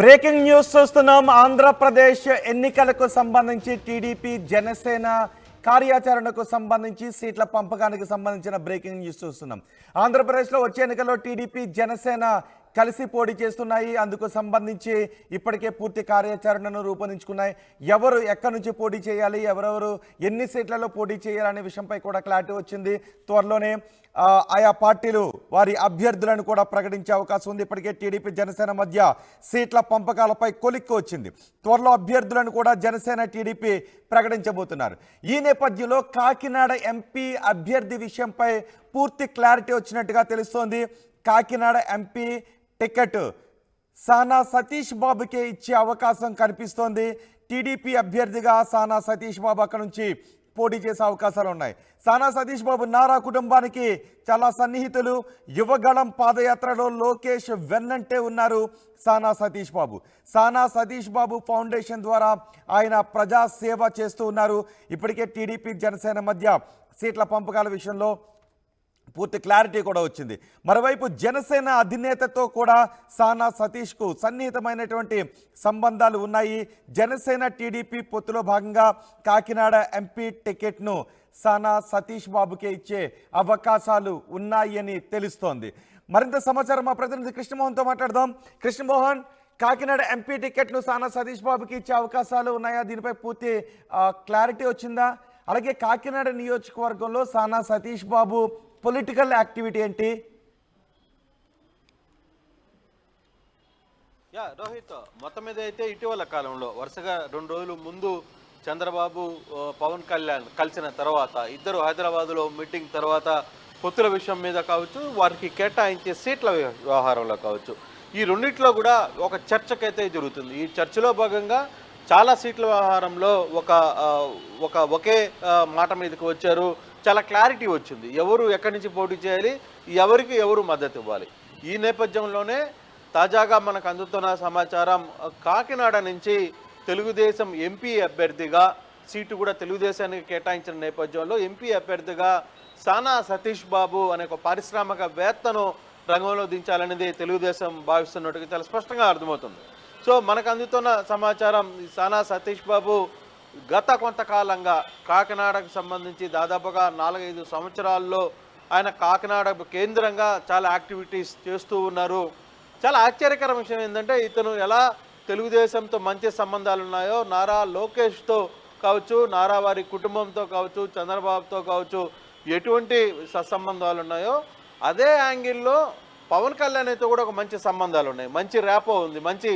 Breaking news చూస్తున్నాం. ఆంధ్రప్రదేశ్ ఎన్నికలకు సంబంధించి టీడీపీ జనసేన కార్యాచరణకు సంబంధించి సీట్ల పంపకానికి సంబంధించిన బ్రేకింగ్ న్యూస్ చూస్తున్నాం. ఆంధ్రప్రదేశ్లో వచ్చే ఎన్నికల్లో టీడీపీ జనసేన కలిసి పోటీ చేస్తున్నాయి. అందుకు సంబంధించి ఇప్పటికే పూర్తి కార్యాచరణను రూపొందించుకున్నాయి. ఎవరు ఎక్కడి నుంచి పోటీ చేయాలి? ఎవరెవరు ఎన్ని సీట్లలో పోటీ చేయాలనే విషయంపై కూడా క్లారిటీ వచ్చింది. త్వరలోనే ఆయా పార్టీలు వారి అభ్యర్థులను కూడా ప్రకటించే అవకాశం ఉంది. ఇప్పటికే టీడీపీ జనసేన మధ్య సీట్ల పంపకాలపై కొలిక్కి వచ్చింది. త్వరలో అభ్యర్థులను కూడా జనసేన టీడీపీ ప్రకటించబోతున్నారు. ఈ నేపథ్యంలో కాకినాడ ఎంపీ అభ్యర్థి విషయంపై పూర్తి క్లారిటీ వచ్చినట్టుగా తెలుస్తోంది. Kakinada MP ticket. సానా సతీష్ బాబుకే ఇచ్చే అవకాశం కనిపిస్తోంది. టీడీపీ అభ్యర్థిగా సానా సతీష్ బాబు అక్కడ నుంచి పోటీ చేసే అవకాశాలు ఉన్నాయి. సానా సతీష్ బాబు నారా కుటుంబానికి చాలా సన్నిహితులు. యువగళం పాదయాత్రలో లోకేష్ వెన్నంటే ఉన్నారు సానా సతీష్ బాబు. సానా సతీష్ బాబు ఫౌండేషన్ ద్వారా ఆయన ప్రజా సేవ చేస్తూ ఉన్నారు. ఇప్పటికే టీడీపీ జనసేన మధ్య సీట్ల పంపకాల విషయంలో పూర్తి క్లారిటీ కూడా వచ్చింది. మరోవైపు జనసేన అధినేతతో కూడా సానా సతీష్కు సన్నిహితమైనటువంటి సంబంధాలు ఉన్నాయి. జనసేన టీడీపీ పొత్తులో భాగంగా కాకినాడ ఎంపీ టికెట్ను సానా సతీష్ బాబుకే ఇచ్చే అవకాశాలు ఉన్నాయని తెలుస్తోంది. మరింత సమాచారం మా ప్రతినిధి కృష్ణమోహన్తో మాట్లాడదాం. కృష్ణమోహన్ కాకినాడ ఎంపీ టికెట్ను సానా సతీష్ బాబుకి ఇచ్చే అవకాశాలు ఉన్నాయా? దీనిపై పూర్తి క్లారిటీ వచ్చిందా? అలాగే కాకినాడ నియోజకవర్గంలో సానా సతీష్ బాబు పొలిటికల్ యాక్టివిటీ ఏంటి? యా రోహిత్ మొత్తం మీద అయితే ఇటీవల కాలంలో వరుసగా రెండు రోజులు ముందు చంద్రబాబు పవన్ కళ్యాణ్ కలిసిన తర్వాత ఇద్దరు హైదరాబాద్లో మీటింగ్ తర్వాత పొత్తుల విషయం మీద కావచ్చు వారికి కేటాయించే సీట్ల వ్య- వ్యవహారంలో కావచ్చు. ఈ రెండిట్లో కూడా ఒక చర్చకైతే జరుగుతుంది. ఈ చర్చలో భాగంగా చాలా సీట్ల వ్యవహారంలో ఒక ఒక ఒకే మాట మీదకి వచ్చారు. చాలా క్లారిటీ వచ్చింది. ఎవరు ఎక్కడి నుంచి పోటీ చేయాలి ఎవరికి ఎవరు మద్దతు ఇవ్వాలి. ఈ నేపథ్యంలోనే తాజాగా మనకు అందుతున్న సమాచారం కాకినాడ నుంచి తెలుగుదేశం ఎంపీ అభ్యర్థిగా సీటు కూడా తెలుగుదేశానికి కేటాయించిన నేపథ్యంలో ఎంపీ అభ్యర్థిగా సానా సతీష్ బాబు అనే ఒక పారిశ్రామికవేత్తను రంగంలో దించాలనేది తెలుగుదేశం భావిస్తున్నట్టుగా చాలా స్పష్టంగా అర్థమవుతుంది. సో మనకు అందుతున్న సమాచారం ఈ సానా సతీష్ బాబు గత కొంతకాలంగా కాకినాడకు సంబంధించి దాదాపుగా నాలుగైదు సంవత్సరాల్లో ఆయన కాకినాడ కేంద్రంగా చాలా యాక్టివిటీస్ చేస్తూ ఉన్నారు. చాలా ఆశ్చర్యకర విషయం ఏంటంటే ఇతను ఎలా తెలుగుదేశంతో మంచి సంబంధాలు ఉన్నాయో నారా లోకేష్తో కావచ్చు నారా వారి కుటుంబంతో కావచ్చు చంద్రబాబుతో కావచ్చు ఎటువంటి సత్సంబంధాలు ఉన్నాయో అదే యాంగిల్లో పవన్ కళ్యాణ్తో కూడా ఒక మంచి సంబంధాలు ఉన్నాయి. మంచి ర్యాపో ఉంది మంచి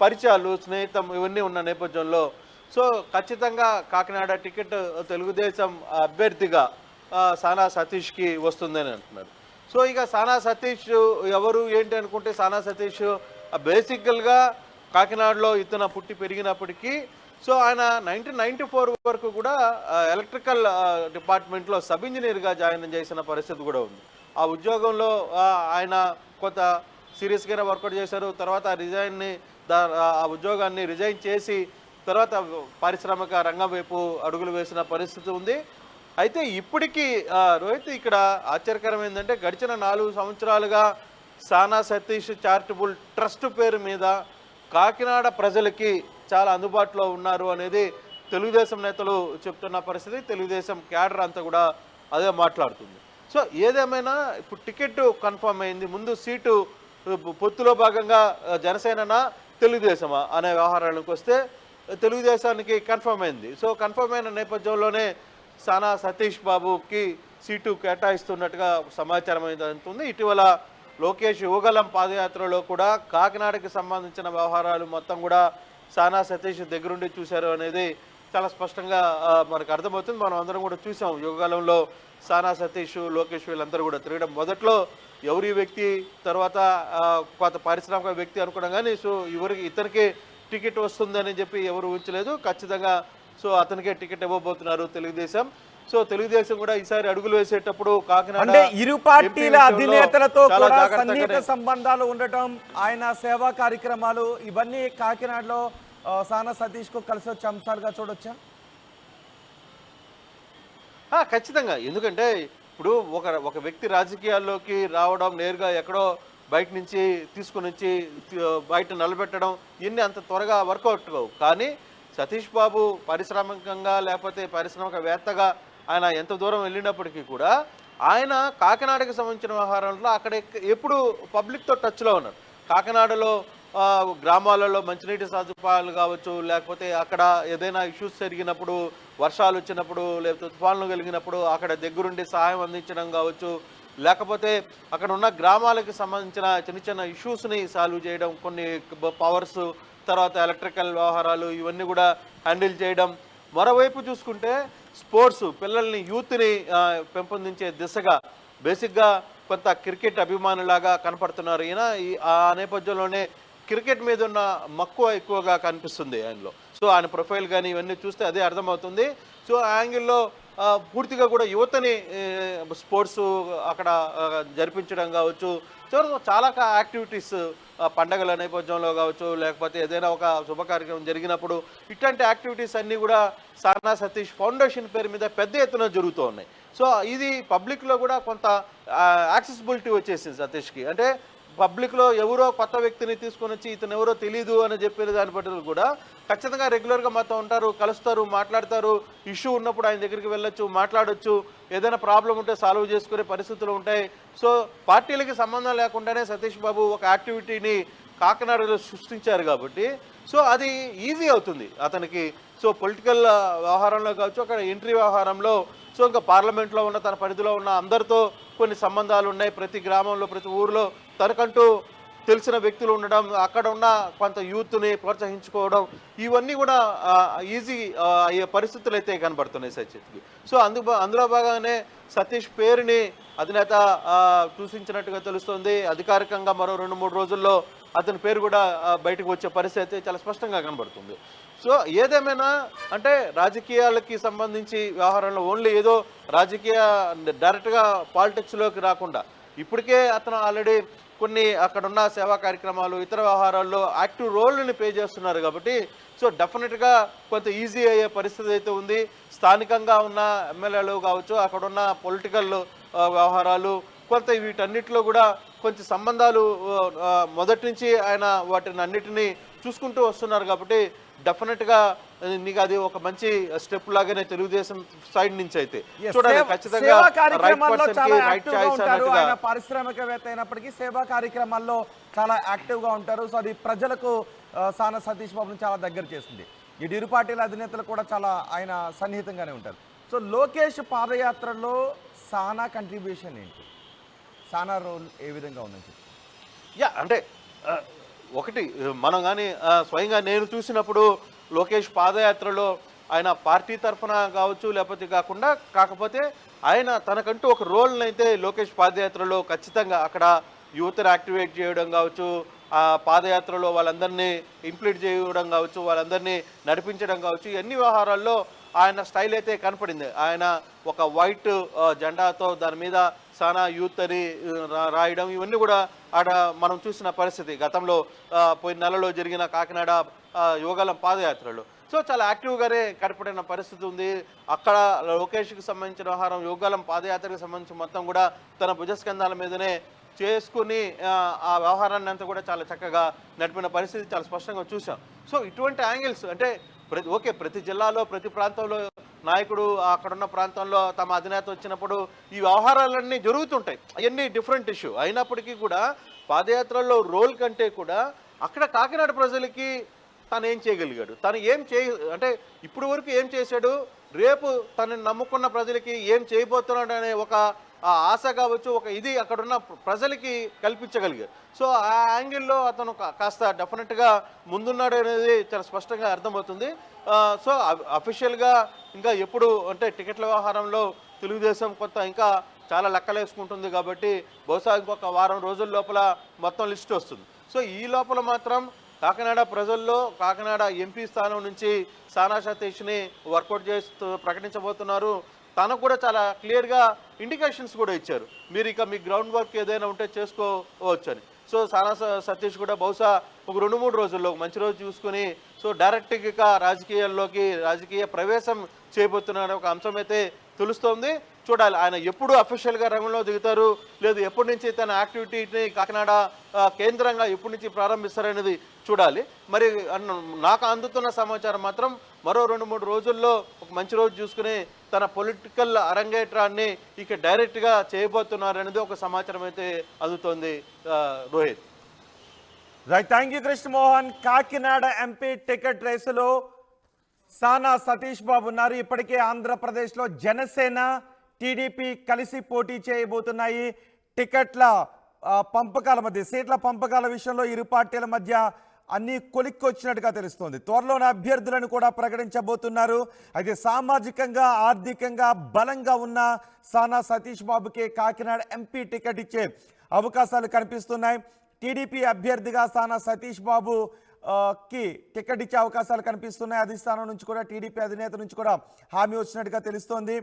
పరిచయాలు స్నేహితం ఇవన్నీ ఉన్న నేపథ్యంలో సో ఖచ్చితంగా కాకినాడ టికెట్ తెలుగుదేశం అభ్యర్థిగా సానా సతీష్కి వస్తుందని అంటున్నారు. సో ఇక సానా సతీష్ ఎవరు ఏంటి అనుకుంటే సానా సతీష్ బేసికల్గా కాకినాడలో ఇతను పుట్టి పెరిగినప్పటికీ సో ఆయన నైన్టీన్ నైన్టీ ఫోర్ వరకు కూడా ఎలక్ట్రికల్ డిపార్ట్మెంట్లో సబ్ ఇంజనీర్గా జాయిన్ చేసిన పరిస్థితి కూడా ఉంది. ఆ ఉద్యోగంలో ఆయన కొంత సీరియస్గానే వర్కౌట్ చేశారు. తర్వాత రిజైన్ని దా ఆ ఉద్యోగాన్ని రిజైన్ చేసి తర్వాత పారిశ్రామిక రంగం వైపు అడుగులు వేసిన పరిస్థితి ఉంది. అయితే ఇప్పటికీ రోహిత్ ఇక్కడ ఆశ్చర్యకరం ఏంటంటే గడిచిన నాలుగు సంవత్సరాలుగా సానా సతీష్ చారిటబుల్ ట్రస్ట్ పేరు మీద కాకినాడ ప్రజలకి చాలా అందుబాటులో ఉన్నారు అనేది తెలుగుదేశం నేతలు చెప్తున్న పరిస్థితి. తెలుగుదేశం క్యాడర్ అంతా కూడా అదే మాట్లాడుతుంది. సో ఏదేమైనా ఇప్పుడు టికెట్ కన్ఫర్మ్ అయింది. ముందు సీటు పొత్తులో భాగంగా జనసేననా తెలుగుదేశమా అనే వ్యవహారాలకు వస్తే తెలుగుదేశానికి కన్ఫర్మ్ అయింది. సో కన్ఫర్మ్ అయిన నేపథ్యంలోనే సానా సతీష్ బాబుకి సీటు కేటాయిస్తున్నట్టుగా సమాచారం అయితే అందుతుంది. ఇటీవల లోకేష్ యువగలం పాదయాత్రలో కూడా కాకినాడకి సంబంధించిన వ్యవహారాలు మొత్తం కూడా సానా సతీష్ దగ్గరుండి చూశారు అనేది చాలా స్పష్టంగా మనకు అర్థమవుతుంది. మనం అందరం కూడా చూసాం. యువకాలంలో సానా సతీష్ లోకేష్ వీళ్ళందరూ కూడా తిరగడం. మొదట్లో ఎవరి వ్యక్తి తర్వాత కొత్త కొంత పారిశ్రామిక వ్యక్తి అనుకున్నాం కానీ సో ఎవరికి ఇతనికి టికెట్ వస్తుందని చెప్పి ఎవరు ఊహించలేదు. ఖచ్చితంగా సో అతనికే టికెట్ ఇవ్వబోతున్నారు తెలుగుదేశం. సో తెలుగుదేశం కూడా ఈసారి అడుగులు వేసేటప్పుడు కాకినాడ ఇరు పార్టీల అధినేతలతో కూడా సన్నిహిత సంబంధాలు ఉండటం ఆయన సేవా కార్యక్రమాలు ఇవన్నీ కాకినాడలో సానా సతీష్కు కలిసి వచ్చే అంశాలుగా చూడొచ్చా? ఖచ్చితంగా. ఎందుకంటే ఇప్పుడు ఒక ఒక వ్యక్తి రాజకీయాల్లోకి రావడం నేరుగా ఎక్కడో బయట నుంచి తీసుకుని వచ్చి బయట నిలబెట్టడం ఇన్ని అంత త్వరగా వర్కౌట్ కావు. కానీ సతీష్ బాబు పారిశ్రామికంగా లేకపోతే పారిశ్రామికవేత్తగా ఆయన ఎంత దూరం వెళ్ళినప్పటికీ కూడా ఆయన కాకినాడకి సంబంధించిన వ్యవహారంలో అక్కడ ఎప్పుడు పబ్లిక్తో టచ్లో ఉన్నారు. కాకినాడలో గ్రామాలలో మంచినీటి సదుపాయాలు కావచ్చు లేకపోతే అక్కడ ఏదైనా ఇష్యూస్ జరిగినప్పుడు వర్షాలు వచ్చినప్పుడు లేకపోతే తుఫాన్లు కలిగినప్పుడు అక్కడ దగ్గరుండి సహాయం అందించడం కావచ్చు లేకపోతే అక్కడ ఉన్న గ్రామాలకు సంబంధించిన చిన్న చిన్న ఇష్యూస్ని సాల్వ్ చేయడం కొన్ని పవర్స్ తర్వాత ఎలక్ట్రికల్ వ్యవహారాలు ఇవన్నీ కూడా హ్యాండిల్ చేయడం. మరోవైపు చూసుకుంటే స్పోర్ట్స్ పిల్లల్ని యూత్ని పెంపొందించే దిశగా బేసిక్గా కొంత క్రికెట్ అభిమానులాగా కనపడుతున్నారు. ఈయన ఈ- ఆ నేపథ్యంలోనే క్రికెట్ మీద ఉన్న మక్కువ ఎక్కువగా కనిపిస్తుంది ఆయనలో. సో ఆయన ప్రొఫైల్ కానీ ఇవన్నీ చూస్తే అదే అర్థమవుతుంది. సో ఆ యాంగిల్లో పూర్తిగా కూడా యువతని స్పోర్ట్స్ అక్కడ జరిపించడం కావచ్చు చివరికి చాలా యాక్టివిటీస్ పండగల నేపథ్యంలో కావచ్చు లేకపోతే ఏదైనా ఒక శుభకార్యక్రమం జరిగినప్పుడు ఇట్లాంటి యాక్టివిటీస్ అన్నీ కూడా సానా సతీష్ ఫౌండేషన్ పేరు మీద పెద్ద ఎత్తున జరుగుతూ ఉన్నాయి. సో ఇది పబ్లిక్లో కూడా కొంత యాక్సెసిబిలిటీ వచ్చేసింది సతీష్కి. అంటే పబ్లిక్లో ఎవరో కొత్త వ్యక్తిని తీసుకొని వచ్చి ఇతను ఎవరో తెలియదు అని చెప్పిన దాని బట్టి కూడా ఖచ్చితంగా రెగ్యులర్గా మాతో ఉంటారు కలుస్తారు మాట్లాడతారు. ఇష్యూ ఉన్నప్పుడు ఆయన దగ్గరికి వెళ్ళొచ్చు మాట్లాడొచ్చు. ఏదైనా ప్రాబ్లం ఉంటే సాల్వ్ చేసుకునే పరిస్థితులు ఉంటాయి. సో పార్టీలకి సంబంధం లేకుండానే సతీష్ బాబు ఒక యాక్టివిటీని కాకినాడలో సృష్టించారు కాబట్టి సో అది ఈజీ అవుతుంది అతనికి. సో పొలిటికల్ వ్యవహారంలో కావచ్చు అక్కడ ఎంట్రీ వ్యవహారంలో సో ఇంకా పార్లమెంట్లో ఉన్న తన పరిధిలో ఉన్న అందరితో కొన్ని సంబంధాలు ఉన్నాయి. ప్రతి గ్రామంలో ప్రతి ఊరిలో తనకంటూ తెలిసిన వ్యక్తులు ఉండడం అక్కడ ఉన్న కొంత యూత్ని ప్రోత్సహించుకోవడం ఇవన్నీ కూడా ఈజీ అయ్యే పరిస్థితులు అయితే కనబడుతున్నాయి సచిత్కి. సో అందు అందులో భాగంగానే సతీష్ పేరుని అధినేత సూచించినట్టుగా తెలుస్తుంది. అధికారికంగా మరో రెండు మూడు రోజుల్లో అతని పేరు కూడా బయటకు వచ్చే పరిస్థితి అయితే చాలా స్పష్టంగా కనబడుతుంది. సో ఏదేమైనా అంటే రాజకీయాలకి సంబంధించి వ్యవహారంలో ఓన్లీ ఏదో రాజకీయ డైరెక్ట్గా పాలిటిక్స్లోకి రాకుండా ఇప్పటికే అతను ఆల్రెడీ కొన్ని అక్కడ ఉన్న సేవా కార్యక్రమాలు ఇతర వ్యవహారాల్లో యాక్టివ్ రోల్ని పే చేస్తున్నారు కాబట్టి సో డెఫినెట్గా కొంత ఈజీ అయ్యే పరిస్థితి అయితే ఉంది. స్థానికంగా ఉన్న ఎమ్మెల్యేలు కావచ్చు అక్కడ ఉన్న పొలిటికల్ వ్యవహారాలు కొంత వీటన్నిటిలో కూడా కొంచెం సంబంధాలు మొదటి నుంచి ఆయన వాటిని అన్నిటినీ చూసుకుంటూ వస్తున్నారు కాబట్టి డెఫినెట్గా నీకు అది ఒక మంచి స్టెప్ లాగానే తెలుగుదేశం సైడ్ నుంచి అయితే. చూడాలి ఖచ్చితంగా ఆయన పారిశ్రామికవేత్త అయినప్పటికీ సేవా కార్యక్రమాల్లో చాలా యాక్టివ్గా ఉంటారు. సో అది ప్రజలకు సాన సతీష్ బాబుని చాలా దగ్గర చేస్తుంది. ఈ ఇరు పార్టీల అధినేతలు కూడా చాలా ఆయన సన్నిహితంగానే ఉంటారు. సో లోకేష్ పాదయాత్రలో సానా కంట్రిబ్యూషన్ ఏంటి? సానా రోల్ ఏ విధంగా ఉందని చెప్పి. యా అంటే ఒకటి మనం కానీ స్వయంగా నేను చూసినప్పుడు లోకేష్ పాదయాత్రలో ఆయన పార్టీ తరఫున కావచ్చు లేకపోతే కాకుండా కాకపోతే ఆయన తనకంటూ ఒక రోల్ని అయితే లోకేష్ పాదయాత్రలో ఖచ్చితంగా అక్కడ యువతను యాక్టివేట్ చేయడం కావచ్చు ఆ పాదయాత్రలో వాళ్ళందరినీ ఇంప్లీట్ చేయడం కావచ్చు వాళ్ళందరినీ నడిపించడం కావచ్చు ఇవన్నీ వ్యవహారాల్లో ఆయన స్టైల్ అయితే కనపడింది. ఆయన ఒక వైట్ జెండాతో దాని మీద సానా యూత్ అని రాయడం ఇవన్నీ కూడా ఆడ మనం చూసిన పరిస్థితి. గతంలో పోయిన నెలలో జరిగిన కాకినాడ యోగాలం పాదయాత్రలు. పాదయాత్రలో సో చాలా యాక్టివ్గానే కనపడిన పరిస్థితి ఉంది. అక్కడ లోకేష్కి సంబంధించిన వ్యవహారం యోగాలం పాదయాత్రకు సంబంధించి మొత్తం కూడా తన భుజస్కంధాల మీదనే చేసుకుని ఆ, ఆ వ్యవహారాన్ని అంతా కూడా చాలా చక్కగా నడిపిన పరిస్థితి చాలా స్పష్టంగా చూసాం సో ఇటువంటి యాంగిల్స్ అంటే ప్రతి ఓకే ప్రతి జిల్లాలో ప్రతి ప్రాంతంలో నాయకుడు అక్కడున్న ప్రాంతంలో తమ అధినేత వచ్చినప్పుడు ఈ వ్యవహారాలన్నీ జరుగుతుంటాయి. అవన్నీ డిఫరెంట్ ఇష్యూ అయినప్పటికీ కూడా పాదయాత్రలో రోల్ కంటే కూడా అక్కడ కాకినాడ ప్రజలకి తను ఏం చేయగలిగాడు? తను ఏం చేయ అంటే ఇప్పుడు వరకు ఏం చేశాడు? రేపు తనని నమ్ముకున్న ప్రజలకి ఏం చేయబోతున్నాడు అనే ఒక ఆ ఆశ కావచ్చు ఒక ఇది అక్కడున్న ప్రజలకి కల్పించగలిగారు. సో ఆ యాంగిల్లో అతను కాస్త డెఫినెట్గా ముందున్నాడు అనేది చాలా స్పష్టంగా అర్థమవుతుంది. సో అఫీషియల్గా ఇంకా ఎప్పుడు అంటే టికెట్ల వ్యవహారంలో తెలుగుదేశం కొత్త ఇంకా చాలా లెక్కలేసుకుంటుంది కాబట్టి బహుశా ఇంకొక వారం రోజుల లోపల మొత్తం లిస్ట్ వస్తుంది. సో ఈ లోపల మాత్రం కాకినాడ ప్రజల్లో కాకినాడ ఎంపీ స్థానం నుంచి సానా సతీష్ని వర్కౌట్ చేస్తూ ప్రకటించబోతున్నారు. తనకు కూడా చాలా క్లియర్గా ఇండికేషన్స్ కూడా ఇచ్చారు. మీరు ఇక మీ గ్రౌండ్ వర్క్ ఏదైనా ఉంటే చేసుకోవచ్చు అని సో సానా సతీష్ కూడా బహుశా ఒక రెండు మూడు రోజుల్లో మంచి రోజు చూసుకుని సో డైరెక్ట్గా రాజకీయాల్లోకి రాజకీయ ప్రవేశం చేయబోతున్న ఒక అంశం అయితే తెలుస్తోంది. చూడాలి. ఆయన ఎప్పుడు అఫీషియల్గా రంగంలో దిగుతారు? లేదు ఎప్పటి నుంచి తన యాక్టివిటీని కాకినాడ కేంద్రంగా ఎప్పటి నుంచి ప్రారంభిస్తారనేది చూడాలి. మరి అన్న- నాకు అందుతున్న సమాచారం మాత్రం మరో రెండు మూడు రోజుల్లో ఒక మంచి రోజు చూసుకుని తన పొలిటికల్ అరంగేట్రాన్ని ఇక డైరెక్ట్గా చేయబోతున్నారనేది ఒక సమాచారం అయితే అందుతోంది Rohit. Right thank you Krishnamohan Kakinada MP ticket రేసులో సానా సతీష్ బాబు ఉన్నారు. ఇప్పటికే ఆంధ్రప్రదేశ్లో జనసేన టీడీపీ కలిసి పోటీ చేయబోతున్నాయి. టికెట్ల పంపకాల మధ్య సీట్ల పంపకాల విషయంలో ఇరు పార్టీల మధ్య అన్ని కొలిక్కొచ్చినట్టుగా తెలుస్తోంది. త్వరలోనే అభ్యర్థులను కూడా ప్రకటించబోతున్నారు. అయితే సామాజికంగా ఆర్థికంగా బలంగా ఉన్న సానా సతీష్ బాబుకి కాకినాడ ఎంపీ టికెట్ ఇచ్చే అవకాశాలు కనిపిస్తున్నాయి. టీడీపీ అభ్యర్థిగా సానా సతీష్ బాబు కి టికెట్ ఇచ్చే అవకాశాలు కనిపిస్తున్నాయి. అధిష్టానం నుంచి కూడా టీడీపీ అధినేత నుంచి కూడా హామీ వచ్చినట్టుగా తెలుస్తోంది.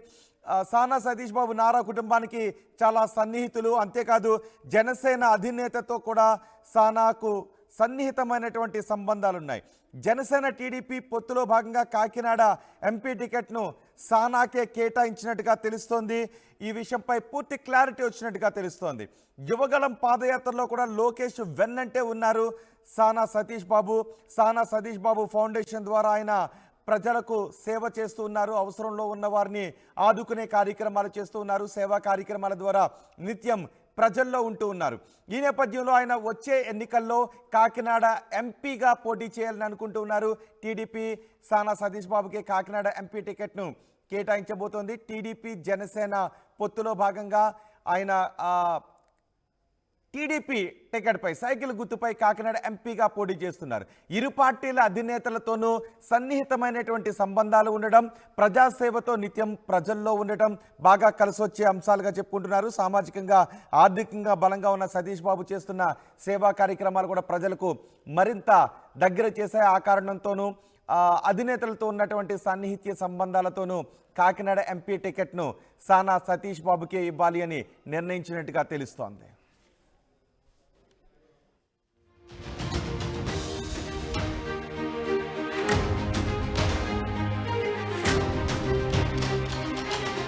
సానా సతీష్ బాబు నారా కుటుంబానికి చాలా సన్నిహితులు. అంతేకాదు జనసేన అధినేతతో కూడా సానాకు సన్నిహితమైనటువంటి సంబంధాలు ఉన్నాయి జనసేన టీడీపీ పొత్తులో భాగంగా కాకినాడ ఎంపీ టికెట్ను సానాకే కేటాయించినట్టుగా తెలుస్తోంది. ఈ విషయంపై పూర్తి క్లారిటీ వచ్చినట్టుగా తెలుస్తోంది. యువగళం పాదయాత్రలో కూడా లోకేష్ వెన్నంటే ఉన్నారు సానా సతీష్ బాబు. సానా సతీష్ బాబు ఫౌండేషన్ ద్వారా ఆయన ప్రజలకు సేవ చేస్తూ ఉన్నారు. అవసరంలో ఉన్న వారిని ఆదుకునే కార్యక్రమాలు చేస్తూ ఉన్నారు. సేవా కార్యక్రమాల ద్వారా నిత్యం ప్రజల్లో ఉంటూ ఉన్నారు. ఈ నేపథ్యంలో ఆయన వచ్చే ఎన్నికల్లో కాకినాడ ఎంపీగా పోటీ చేయాలని అనుకుంటూ ఉన్నారు. టీడీపీ సానా సతీష్ బాబుకి కాకినాడ ఎంపీ టికెట్ను కేటాయించబోతోంది. టీడీపీ జనసేన పొత్తులో భాగంగా ఆయన టీడీపీ టికెట్పై సైకిల్ గుర్తుపై కాకినాడ ఎంపీగా పోటీ చేస్తున్నారు. ఇరు పార్టీల అధినేతలతోనూ సన్నిహితమైనటువంటి సంబంధాలు ఉండడం ప్రజాసేవతో నిత్యం ప్రజల్లో ఉండటం బాగా కలిసొచ్చే అంశాలుగా చెప్పుకుంటున్నారు. సామాజికంగా ఆర్థికంగా బలంగా ఉన్న సతీష్ బాబు చేస్తున్న సేవా కార్యక్రమాలు కూడా ప్రజలకు మరింత దగ్గర చేసే ఆ కారణంతోనూ అధినేతలతో ఉన్నటువంటి సన్నిహిత్య సంబంధాలతోనూ కాకినాడ ఎంపీ టికెట్ను సానా సతీష్ బాబుకే ఇవ్వాలి అని నిర్ణయించినట్టుగా తెలుస్తోంది.